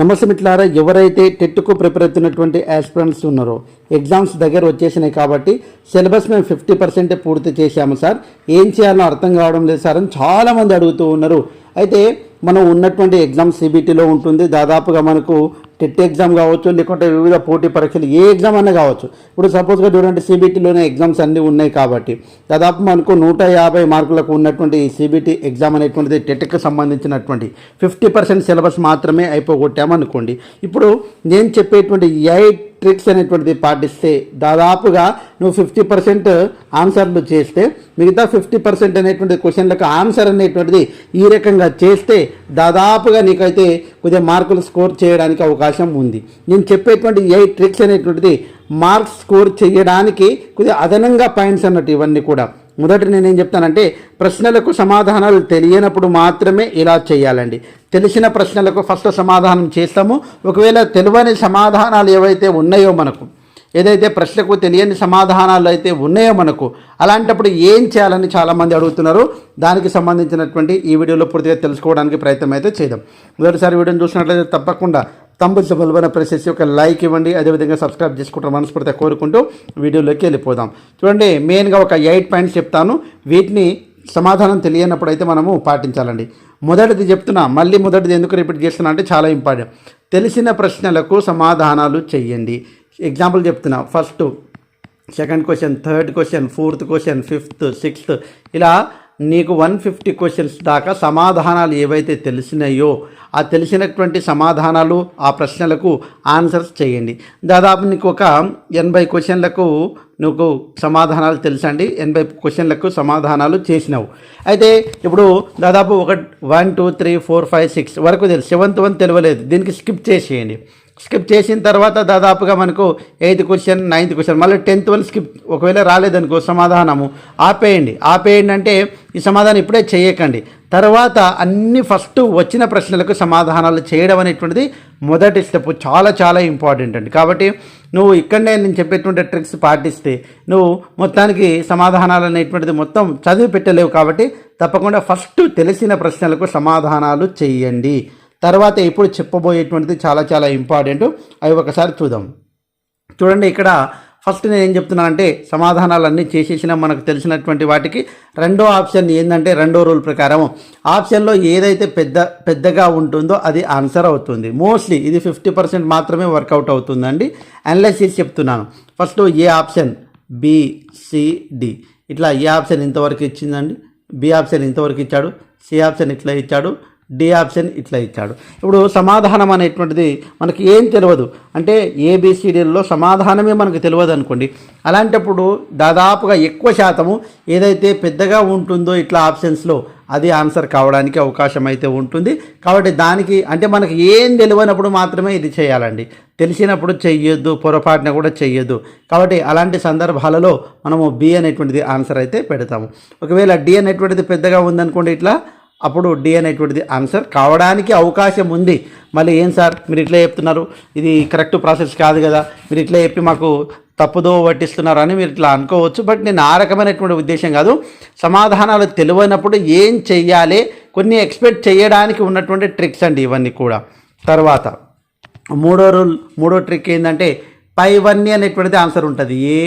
నమస్తే మిట్లారా ఎవరైతే టెట్కు ప్రిపేర్ అవుతున్నటువంటి ఆస్పిరెంట్స్ ఉన్నారో ఎగ్జామ్స్ దగ్గర వచ్చేసినాయి కాబట్టి సిలబస్ మేము ఫిఫ్టీ పర్సెంటే పూర్తి చేశాము సార్. ఏం చేయాలో అర్థం కావడం లేదు సార్ అని చాలామంది అడుగుతూ ఉన్నారు. అయితే మనం ఉన్నటువంటి ఎగ్జామ్ సిబిటీలో ఉంటుంది. దాదాపుగా మనకు టెట్ ఎగ్జామ్ కావచ్చు లేకుంటే వివిధ పోటీ పరీక్షలు ఏ ఎగ్జామ్ అన్నా కావచ్చు. ఇప్పుడు సపోజ్గా చూడండి సిబిటీలోనే ఎగ్జామ్స్ అన్నీ ఉన్నాయి కాబట్టి దాదాపు మనకు నూట యాభై మార్కులకు ఉన్నటువంటి సిబిటీ ఎగ్జామ్ అనేటువంటిది టెట్కి సంబంధించినటువంటి ఫిఫ్టీ పర్సెంట్ సిలబస్ మాత్రమే అయిపోగొట్టామనుకోండి ఇప్పుడు నేను చెప్పేటువంటి ఎయిట్ ట్రిక్స్ అనేటువంటిది పాటిస్తే దాదాపుగా నువ్వు ఫిఫ్టీ పర్సెంట్ ఆన్సర్లు చేస్తే మిగతా ఫిఫ్టీ పర్సెంట్ అనేటువంటి క్వశ్చన్లకు ఆన్సర్ అనేటువంటిది ఈ రకంగా చేస్తే దాదాపుగా నీకైతే కొద్దిగా మార్కులు స్కోర్ చేయడానికి అవకాశం ఉంది. నేను చెప్పేటువంటి ఏ ట్రిక్స్ అనేటువంటిది మార్క్స్ స్కోర్ చేయడానికి కొద్దిగా అదనంగా పాయింట్స్ అన్నట్టు ఇవన్నీ కూడా. మొదట నేనేం చెప్తానంటే ప్రశ్నలకు సమాధానాలు తెలియనప్పుడు మాత్రమే ఇలా చేయాలండి. తెలిసిన ప్రశ్నలకు ఫస్ట్ సమాధానం చేస్తాము. ఒకవేళ తెలియని సమాధానాలు ఏవైతే ఉన్నాయో మనకు ఏదైతే ప్రశ్నకు తెలియని సమాధానాలు అయితే ఉన్నాయో మనకు అలాంటప్పుడు ఏం చేయాలని చాలామంది అడుగుతున్నారు. దానికి సంబంధించినటువంటి ఈ వీడియోలో పూర్తిగా తెలుసుకోవడానికి ప్రయత్నం అయితే చేద్దాం. మొదటిసారి వీడియోని చూసినట్లయితే తప్పకుండా తంబు బలవన ప్రెస్ చేసి ఒక లైక్ ఇవ్వండి. అదేవిధంగా సబ్స్క్రైబ్ చేసుకుంటారు మనస్ఫూర్తిగా కోరుకుంటూ వీడియోలోకి వెళ్ళిపోదాం. చూడండి మెయిన్గా ఒక ఎయిట్ పాయింట్స్ చెప్తాను. వీటిని సమాధానం తెలియనప్పుడు అయితే మనము పాటించాలండి. మొదటిది చెప్తున్నా మళ్ళీ మొదటిది ఎందుకు రిపీట్ చేస్తున్నా అంటే చాలా ఇంపార్టెంట్. తెలిసిన ప్రశ్నలకు సమాధానాలు చెయ్యండి. ఎగ్జాంపుల్ చెప్తున్నా first second question third question fourth question fifth sixth ఇలా నీకు వన్ ఫిఫ్టీ క్వశ్చన్స్ దాకా సమాధానాలు ఏవైతే తెలిసినాయో ఆ తెలిసినటువంటి సమాధానాలు ఆ ప్రశ్నలకు ఆన్సర్స్ చేయండి. దాదాపు నీకు ఒక ఎనభై క్వశ్చన్లకు నువ్వు సమాధానాలు తెలుసండి. ఎనభై క్వశ్చన్లకు సమాధానాలు చేసినావు. అయితే ఇప్పుడు దాదాపు ఒక one two three four five six వరకు తెలుసు. సెవెంత్ వన్ తెలియలేదు దీనికి స్కిప్ చేసేయండి. స్కిప్ చేసిన తర్వాత దాదాపుగా మనకు ఎయిత్ క్వశ్చన్ నైన్త్ క్వశ్చన్ మళ్ళీ టెన్త్ వన్ స్కిప్ ఒకవేళ రాలేదనుకో సమాధానము. ఆపేయండి. ఆపేయండి అంటే ఈ సమాధానం ఇప్పుడే చేయకండి. తర్వాత అన్ని ఫస్ట్ వచ్చిన ప్రశ్నలకు సమాధానాలు చేయడం అనేటువంటిది మొదటి స్టెప్ చాలా చాలా ఇంపార్టెంట్ అండి. కాబట్టి నువ్వు ఇక్కడనే నేను చెప్పేటువంటి ట్రిక్స్ పాటిస్తే నువ్వు మొత్తానికి సమాధానాలు అనేటువంటిది మొత్తం చదివి పెట్టలేవు కాబట్టి తప్పకుండా ఫస్ట్ తెలిసిన ప్రశ్నలకు సమాధానాలు చేయండి. తర్వాత ఇప్పుడు చెప్పబోయేటువంటిది చాలా చాలా ఇంపార్టెంట్. అవి ఒకసారి చూద్దాం. చూడండి ఇక్కడ ఫస్ట్ నేను ఏం చెప్తున్నానంటే సమాధానాలన్నీ చేసేసిన మనకు తెలిసినటువంటి వాటికి రెండో ఆప్షన్ ఏంటంటే రెండో రూల్ ప్రకారం ఆప్షన్లో ఏదైతే పెద్ద పెద్దగా ఉంటుందో అది ఆన్సర్ అవుతుంది. మోస్ట్లీ ఇది ఫిఫ్టీ పర్సెంట్ మాత్రమే వర్కౌట్ అవుతుందండి. అనలైసిస్ చెప్తున్నాను. First A option? B C D ఇట్లా ఏ ఆప్షన్ ఇంతవరకు ఇచ్చిందండి? బి ఆప్షన్ ఇంతవరకు ఇచ్చాడు. సి ఆప్షన్ ఇట్లా ఇచ్చాడు. డి ఆప్షన్ ఇట్లా ఇచ్చాడు. ఇప్పుడు సమాధానం అనేటువంటిది మనకి ఏం తెలియదు అంటే ఏబిసిడీల్లో సమాధానమే మనకు తెలియదు అనుకోండి. అలాంటప్పుడు దాదాపుగా ఎక్కువ శాతము ఏదైతే పెద్దగా ఉంటుందో ఇట్లా ఆప్షన్స్లో అది ఆన్సర్ కావడానికి అవకాశం అయితే ఉంటుంది. కాబట్టి దానికి అంటే మనకి ఏం తెలియనప్పుడు మాత్రమే ఇది చేయాలండి. తెలిసినప్పుడు చెయ్యొద్దు పొరపాటున కూడా చెయ్యొద్దు. కాబట్టి అలాంటి సందర్భాలలో మనము బి అనేటువంటిది ఆన్సర్ అయితే పెడతాము. ఒకవేళ డి అనేటువంటిది పెద్దగా ఉందనుకోండి ఇట్లా అప్పుడు డి అనేటువంటిది ఆన్సర్ కావడానికి అవకాశం ఉంది. మళ్ళీ ఏం సార్? మీరు ఇట్లా చెప్తున్నారు. ఇది కరెక్ట్ ప్రాసెస్ కాదు కదా. మీరు ఇట్లా చెప్పి మాకు తప్పుదో పట్టిస్తున్నారు అని మీరు ఇట్లా అనుకోవచ్చు. బట్ నేను ఆ రకమైనటువంటి ఉద్దేశం కాదు. సమాధానాలు తెలివైనప్పుడు ఏం చెయ్యాలి? కొన్ని ఎక్స్పెక్ట్ చేయడానికి ఉన్నటువంటి ట్రిక్స్ అండి ఇవన్నీ కూడా. తర్వాత మూడో రూల్ మూడో ట్రిక్ ఏంటంటే పైవన్నీ అనేటువంటిది ఆన్సర్ ఉంటుంది. ఏ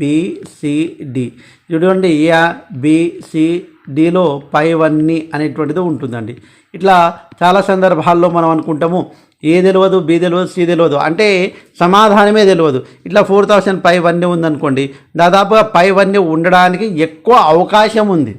బిసిడి చూడండి ఏ బి డిలో పైవన్నీ అనేటువంటిది ఉంటుందండి. ఇట్లా చాలా సందర్భాల్లో మనం అనుకుంటాము ఏ తెలియదు బి తెలియదు సి తెలియదు అంటే సమాధానమే తెలియదు ఇట్లా ఫోర్ థౌసండ్ పై వన్నీ ఉందనుకోండి దాదాపుగా పై వన్నీ ఉండడానికి ఎక్కువ అవకాశం ఉంది.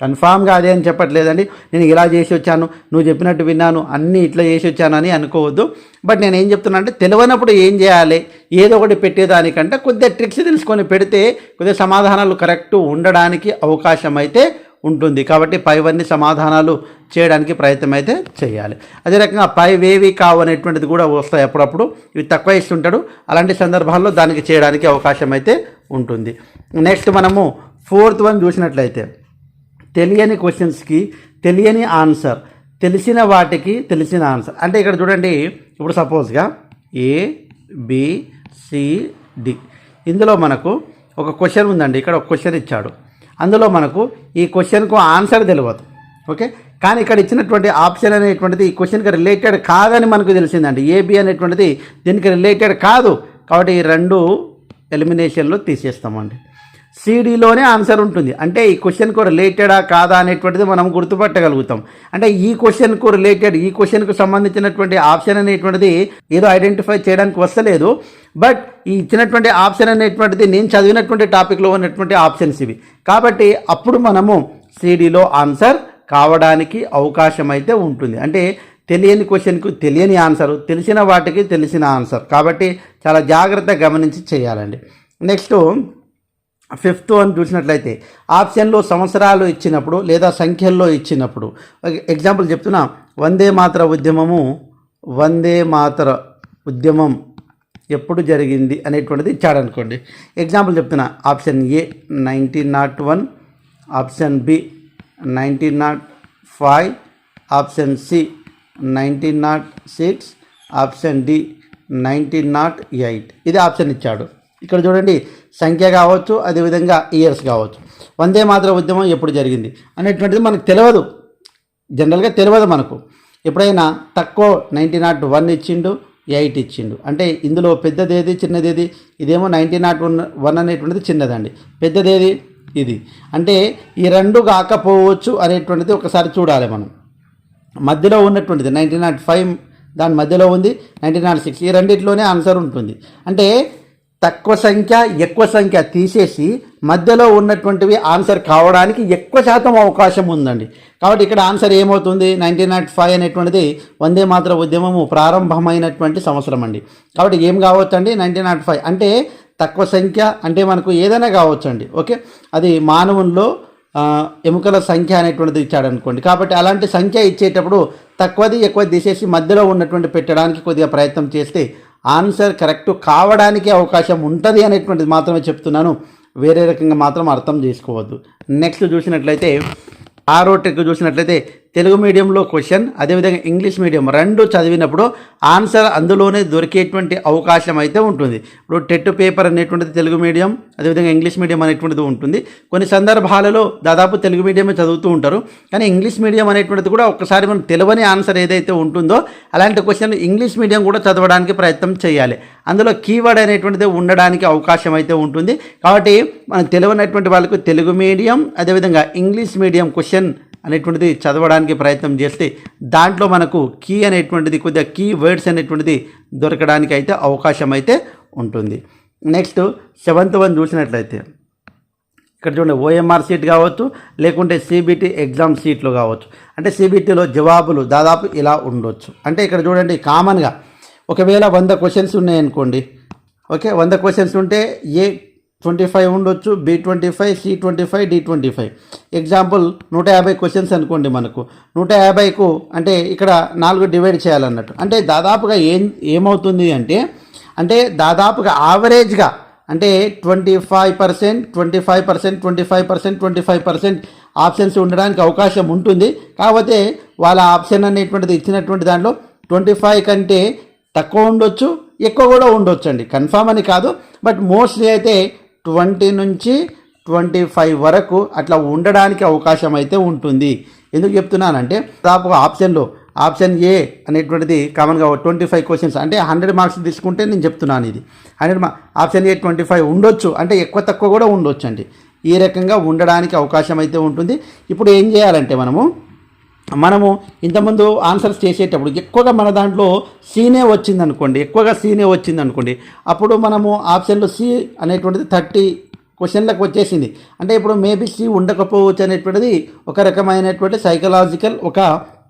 కన్ఫామ్గా అదే అని చెప్పట్లేదండి. నేను ఇలా చేసి వచ్చాను నువ్వు చెప్పినట్టు విన్నాను అన్నీ ఇట్లా చేసి వచ్చాను అని అనుకోవద్దు. బట్ నేను ఏం చెప్తున్నా అంటే తెలియనప్పుడు ఏం చేయాలి? ఏదో ఒకటి పెట్టేదానికంటే కొద్దిగా ట్రిక్స్ తెలుసుకొని పెడితే కొద్దిగా సమాధానాలు కరెక్ట్ ఉండడానికి అవకాశం అయితే ఉంటుంది. కాబట్టి పైవన్నీ సమాధానాలు చేయడానికి ప్రయత్నం అయితే చేయాలి. అదే రకంగా పైవేవి కావు అనేటువంటిది కూడా వస్తాయి అప్పుడప్పుడు. ఇవి తక్కువ ఇస్తుంటాడు. అలాంటి సందర్భాల్లో దానికి చేయడానికి అవకాశం అయితే ఉంటుంది. నెక్స్ట్ మనము ఫోర్త్ వన్ చూసినట్లయితే తెలియని క్వశ్చన్స్కి తెలియని ఆన్సర్ తెలిసిన వాటికి తెలిసిన ఆన్సర్ అంటే ఇక్కడ చూడండి ఇప్పుడు సపోజ్గా ఏ బి సి డి ఇందులో మనకు ఒక క్వశ్చన్ ఉందండి. ఇక్కడ ఒక క్వశ్చన్ ఇచ్చాడు. అందులో మనకు ఈ క్వశ్చన్కు ఆన్సర్ తెలియదు ఓకే కానీ ఇక్కడ ఇచ్చినటువంటి ఆప్షన్ అనేటువంటిది ఈ క్వశ్చన్కి రిలేటెడ్ కాదని మనకు తెలిసిందండి. ఏబి అనేటువంటిది దీనికి రిలేటెడ్ కాదు. కాబట్టి ఈ రెండు ఎలిమినేషన్లో తీసేస్తామండి. సిడీలోనే ఆన్సర్ ఉంటుంది. అంటే ఈ క్వశ్చన్కు రిలేటెడా కాదా అనేటువంటిది మనం గుర్తుపట్టగలుగుతాం. అంటే ఈ క్వశ్చన్కు రిలేటెడ్ ఈ క్వశ్చన్కు సంబంధించినటువంటి ఆప్షన్ అనేటువంటిది ఏదో ఐడెంటిఫై చేయడానికి వస్తలేదు. బట్ ఈ ఇచ్చినటువంటి ఆప్షన్ అనేటువంటిది నేను చదివినటువంటి టాపిక్లో ఉన్నటువంటి ఆప్షన్స్ ఇవి. కాబట్టి అప్పుడు మనము సిడీలో ఆన్సర్ కావడానికి అవకాశం అయితే ఉంటుంది. అంటే తెలియని క్వశ్చన్కు తెలియని ఆన్సర్ తెలిసిన వాటికి తెలిసిన ఆన్సర్ కాబట్టి చాలా జాగ్రత్తగా గమనించి చేయాలండి. నెక్స్ట్ ఫిఫ్త్ అని చూసినట్లయితే ఆప్షన్లో సంవత్సరాలు ఇచ్చినప్పుడు లేదా సంఖ్యల్లో ఇచ్చినప్పుడు. ఎగ్జాంపుల్ చెప్తున్నా. వందే మాతర ఉద్యమము వందే మాతర ఉద్యమం ఎప్పుడు జరిగింది అనేటువంటిది ఇచ్చాడనుకోండి. ఎగ్జాంపుల్ చెప్తున్నా. Option A nineteen naught one option B nineteen naught five option C nineteen naught six option D nineteen naught eight. ఇది ఆప్షన్ ఇచ్చాడు. ఇక్కడ చూడండి సంఖ్య కావచ్చు అదేవిధంగా ఇయర్స్ కావచ్చు. వందే మాతర ఉద్యమం ఎప్పుడు జరిగింది? అనేటువంటిది మనకు తెలియదు జనరల్గా తెలియదు మనకు. ఎప్పుడైనా తక్కువ నైన్టీ నాట్ వన్ ఇచ్చిండు ఎయిట్ ఇచ్చిండు. అంటే ఇందులో పెద్దదేది చిన్నదేది? ఇదేమో నైన్టీ నాట్ వన్ వన్ అనేటువంటిది చిన్నదండి. పెద్దదేది? ఇది. అంటే ఈ రెండు కాకపోవచ్చు అనేటువంటిది ఒకసారి చూడాలి మనం. మధ్యలో ఉన్నటువంటిది నైన్టీ నాట్ ఫైవ్ దాని మధ్యలో ఉంది నైన్టీ నాట్ సిక్స్. ఈ రెండిట్లోనే ఆన్సర్ ఉంటుంది. అంటే తక్కువ సంఖ్య ఎక్కువ సంఖ్య తీసేసి మధ్యలో ఉన్నటువంటివి ఆన్సర్ కావడానికి ఎక్కువ శాతం అవకాశం ఉందండి. కాబట్టి ఇక్కడ ఆన్సర్ ఏమవుతుంది? నైన్టీన్ నాట్ ఫైవ్ అనేటువంటిది వందే మాత్ర ఉద్యమము ప్రారంభమైనటువంటి సంవత్సరం అండి. కాబట్టి ఏం కావచ్చు అండి నైన్టీన్ నాట్ ఫైవ్ అంటే తక్కువ సంఖ్య అంటే మనకు ఏదైనా కావచ్చండి. ఓకే? అది మానవుల్లో ఎముకల సంఖ్య అనేటువంటిది ఇచ్చాడు అనుకోండి కాబట్టి అలాంటి సంఖ్య ఇచ్చేటప్పుడు తక్కువది ఎక్కువ తీసేసి మధ్యలో ఉన్నటువంటి పెట్టడానికి కొద్దిగా ప్రయత్నం చేస్తే ఆన్సర్ కరెక్ట్ కావడానికి అవకాశం ఉంటుంది అనేటువంటిది మాత్రమే చెప్తున్నాను. వేరే రకంగా మాత్రం అర్థం చేసుకోవద్దు. నెక్స్ట్ చూసినట్లయితే ఆరో టెక్ చూసినట్లయితే తెలుగు మీడియంలో క్వశ్చన్ అదేవిధంగా ఇంగ్లీష్ మీడియం రెండు చదివినప్పుడు ఆన్సర్ అందులోనే దొరికేటువంటి అవకాశం అయితే ఉంటుంది. ఇప్పుడు టెట్ పేపర్ అనేటువంటిది తెలుగు మీడియం అదేవిధంగా ఇంగ్లీష్ మీడియం అనేటువంటిది ఉంటుంది. కొన్ని సందర్భాలలో దాదాపు తెలుగు మీడియమే చదువుతూ ఉంటారు. కానీ ఇంగ్లీష్ మీడియం అనేటువంటిది కూడా ఒకసారి మనం తెలియని ఆన్సర్ ఏదైతే ఉంటుందో అలాంటి క్వశ్చన్ ఇంగ్లీష్ మీడియం కూడా చదవడానికి ప్రయత్నం చేయాలి. అందులో కీవర్డ్ అనేటువంటిది ఉండడానికి అవకాశం అయితే ఉంటుంది. కాబట్టి మనం తెలియనటువంటి వాళ్ళకు తెలుగు మీడియం అదేవిధంగా ఇంగ్లీష్ మీడియం క్వశ్చన్ అనేటువంటిది చదవడానికి ప్రయత్నం చేస్తే దాంట్లో మనకు కీ అనేటువంటిది కొద్దిగా కీ వర్డ్స్ అనేటువంటిది దొరకడానికి అయితే అవకాశం అయితే ఉంటుంది. నెక్స్ట్ సెవెంత్ వన్ చూసినట్లయితే ఇక్కడ చూడండి ఓఎంఆర్ సీట్ కావచ్చు లేకుంటే సిబిటి ఎగ్జామ్ సీట్లు కావచ్చు. అంటే సిబిటిలో జవాబులు దాదాపు ఇలా ఉండొచ్చు. అంటే ఇక్కడ చూడండి కామన్గా ఒకవేళ వంద క్వశ్చన్స్ ఉన్నాయనుకోండి ఓకే వంద క్వశ్చన్స్ ఉంటే ఏ ట్వంటీ ఫైవ్ ఉండొచ్చు B twenty five C twenty five D twenty five. Example నూట యాభై క్వశ్చన్స్ అనుకోండి మనకు. నూట యాభైకు అంటే ఇక్కడ నాలుగు డివైడ్ చేయాలన్నట్టు. అంటే దాదాపుగా ఏం ఏమవుతుంది అంటే అంటే దాదాపుగా యావరేజ్గా అంటే twenty five percent twenty five percent twenty five percent twenty five percent options ఉండడానికి అవకాశం ఉంటుంది. కాకపోతే వాళ్ళ ఆప్షన్ అనేటువంటిది ఇచ్చినటువంటి దాంట్లో ట్వంటీ ఫైవ్ కంటే తక్కువ ఉండొచ్చు ఎక్కువ కూడా ఉండొచ్చు అండి కన్ఫామ్ అని కాదు బట్ మోస్ట్లీ అయితే ట్వంటీ నుంచి ట్వంటీ ఫైవ్ వరకు అట్లా ఉండడానికి అవకాశం అయితే ఉంటుంది. ఎందుకు చెప్తున్నానంటే దాదాపు ఆప్షన్లో ఆప్షన్ ఏ అనేటువంటిది కామన్గా ట్వంటీ ఫైవ్ క్వశ్చన్స్ అంటే హండ్రెడ్ మార్క్స్ తీసుకుంటే నేను చెప్తున్నాను ఇది. హండ్రెడ్ మా ఆప్షన్ ఏ ట్వంటీ ఫైవ్ ఉండొచ్చు అంటే ఎక్కువ తక్కువ కూడా ఉండొచ్చు అండి ఈ రకంగా ఉండడానికి అవకాశం అయితే ఉంటుంది. ఇప్పుడు ఏం చేయాలంటే మనము మనము ఇంతకుముందు ఆన్సర్స్ చేసేటప్పుడు ఎక్కువగా మన దాంట్లో సీనే వచ్చింది అనుకోండి ఎక్కువగా సీనే వచ్చింది అనుకోండి అప్పుడు మనము ఆప్షన్లో సి అనేటువంటిది థర్టీ క్వశ్చన్లకు వచ్చేసింది. అంటే ఇప్పుడు మేబీ సి ఉండకపోవచ్చు అనేటువంటిది ఒక రకమైనటువంటి సైకలాజికల్ ఒక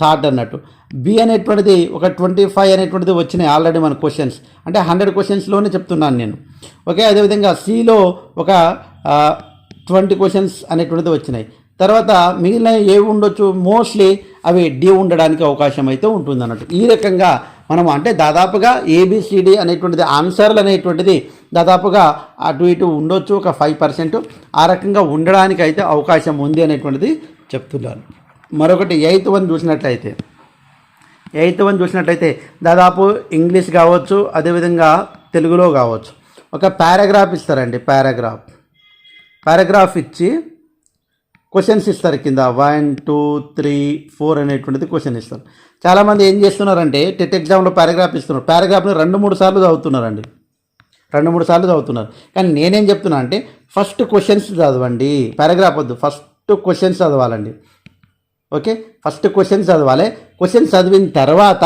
థాట్ అన్నట్టు. బి అనేటువంటిది ఒక ట్వంటీ ఫైవ్ అనేటువంటిది వచ్చినాయి ఆల్రెడీ మన క్వశ్చన్స్. అంటే హండ్రెడ్ క్వశ్చన్స్లోనే చెప్తున్నాను నేను. ఓకే అదేవిధంగా సిలో ఒక ట్వంటీ క్వశ్చన్స్ అనేటువంటిది వచ్చినాయి. తర్వాత మిగిలిన ఏవి ఉండొచ్చు? మోస్ట్లీ అవి డి ఉండడానికి అవకాశం అయితే ఉంటుంది అన్నట్టు. ఈ రకంగా మనం అంటే దాదాపుగా ఏబిసిడి అనేటువంటిది ఆన్సర్లు అనేటువంటిది దాదాపుగా అటు ఇటు ఉండొచ్చు ఒక ఫైవ్ పర్సెంట్ ఆ రకంగా ఉండడానికి అయితే అవకాశం ఉంది అనేటువంటిది చెప్తున్నాను మరొకటి ఎయిత్ వన్ చూసినట్లయితే. ఎయిత్ వన్ చూసినట్లయితే దాదాపు ఇంగ్లీష్ కావచ్చు అదేవిధంగా తెలుగులో కావచ్చు. ఒక పారాగ్రాఫ్ ఇస్తారండి పారాగ్రాఫ్ పారాగ్రాఫ్ ఇచ్చి క్వశ్చన్స్ ఇస్తారు కింద. వన్ టూ త్రీ ఫోర్ అనేటువంటిది క్వశ్చన్ ఇస్తారు. చాలామంది ఏం చేస్తున్నారంటే టెట్ ఎగ్జామ్లో పారాగ్రాఫ్ ఇస్తున్నారు. పారాగ్రాఫ్ని రెండు మూడు సార్లు చదువుతున్నారండి. రెండు మూడు సార్లు చదువుతున్నారు. కానీ నేనేం చెప్తున్నా అంటే ఫస్ట్ క్వశ్చన్స్ చదవండి. పారాగ్రాఫ్ వద్దు. ఫస్ట్ క్వశ్చన్స్ చదవాలండి. ఓకే ఫస్ట్ క్వశ్చన్ చదవాలి. క్వశ్చన్ చదివిన తర్వాత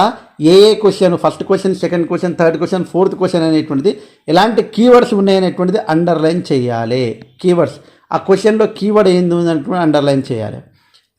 ఏ ఏ question first question second question third question fourth question అనేటువంటిది ఎలాంటి కీవర్డ్స్ ఉన్నాయనేటువంటిది అండర్లైన్ చేయాలి. కీవర్డ్స్ ఆ క్వశ్చన్లో కీవర్డ్ ఏంది ఉందంటే అండర్లైన్ చేయాలి.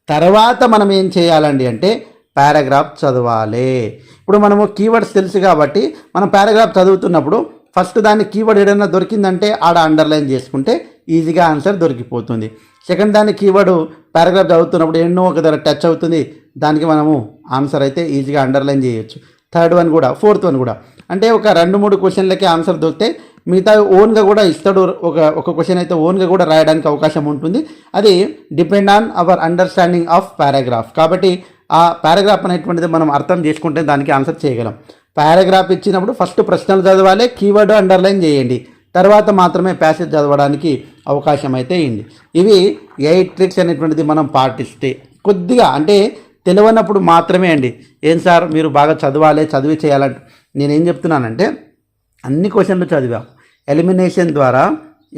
తర్వాత మనం ఏం చేయాలండి అంటే పారాగ్రాఫ్ చదవాలి. ఇప్పుడు మనము కీవర్డ్స్ తెలుసు కాబట్టి మనం పారాగ్రాఫ్ చదువుతున్నప్పుడు ఫస్ట్ దాన్ని కీవర్డ్ ఏదైనా దొరికిందంటే ఆడ అండర్లైన్ చేసుకుంటే ఈజీగా ఆన్సర్ దొరికిపోతుంది. సెకండ్ దాని కీవర్డ్ పారాగ్రాఫ్ చదువుతున్నప్పుడు ఎన్నో ఒక దగ్గర టచ్ అవుతుంది. దానికి మనము ఆన్సర్ అయితే ఈజీగా అండర్లైన్ చేయొచ్చు. థర్డ్ వన్ కూడా ఫోర్త్ వన్ కూడా. అంటే ఒక రెండు మూడు క్వశ్చన్లకే ఆన్సర్ దొరికితే మిగతా ఓన్గా కూడా ఇస్తాడు ఒక ఒక క్వశ్చన్ అయితే ఓన్గా కూడా రాయడానికి అవకాశం ఉంటుంది. అది depend on our understanding of paragraph. కాబట్టి ఆ పారాగ్రాఫ్ అనేటువంటిది మనం అర్థం చేసుకుంటే దానికి ఆన్సర్ చేయగలం. పారాగ్రాఫ్ ఇచ్చినప్పుడు ఫస్ట్ ప్రశ్నలు చదవాలి కీవర్డ్ అండర్లైన్ చేయండి. తర్వాత మాత్రమే ప్యాసేజ్ చదవడానికి అవకాశం అయితే అయింది ఇవి ఎయిట్ ట్రిక్స్ అనేటువంటిది మనం పాటిస్తే కొద్దిగా అంటే తెలియనప్పుడు మాత్రమే అండి. ఏం సార్ మీరు బాగా చదవాలి చదివి చేయాలంటే నేనేం చెప్తున్నానంటే అన్ని క్వశ్చన్లు చదివాం. ఎలిమినేషన్ ద్వారా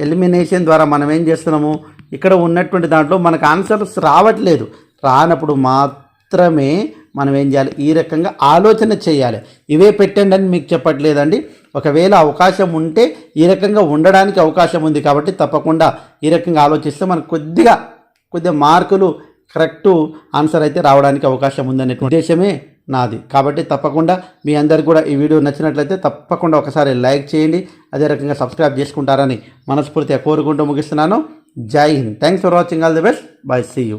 ఎలిమినేషన్ ద్వారా మనం ఏం చేస్తున్నాము? ఇక్కడ ఉన్నటువంటి దాంట్లో మనకు ఆన్సర్స్ రావట్లేదు. రానప్పుడు మాత్రమే మనం ఏం చేయాలి? ఈ రకంగా ఆలోచన చేయాలి. ఇవే పెట్టండి అని మీకు చెప్పట్లేదండి. ఒకవేళ అవకాశం ఉంటే ఈ రకంగా ఉండడానికి అవకాశం ఉంది కాబట్టి తప్పకుండా ఈ రకంగా ఆలోచిస్తే మనకు కొద్దిగా కొద్దిగా మార్కులు కరెక్ట్ ఆన్సర్ అయితే రావడానికి అవకాశం ఉందనే ఉద్దేశమే నాది. కాబట్టి తప్పకుండా మీ అందరికీ కూడా ఈ వీడియో నచ్చినట్లయితే తప్పకుండా ఒకసారి లైక్ చేయండి అదే రకంగా సబ్స్క్రైబ్ చేసుకుంటారని మనస్ఫూర్తిగా కోరుకుంటూ ముగిస్తున్నాను. Jai Hind. Thanks for watching all the best bye see you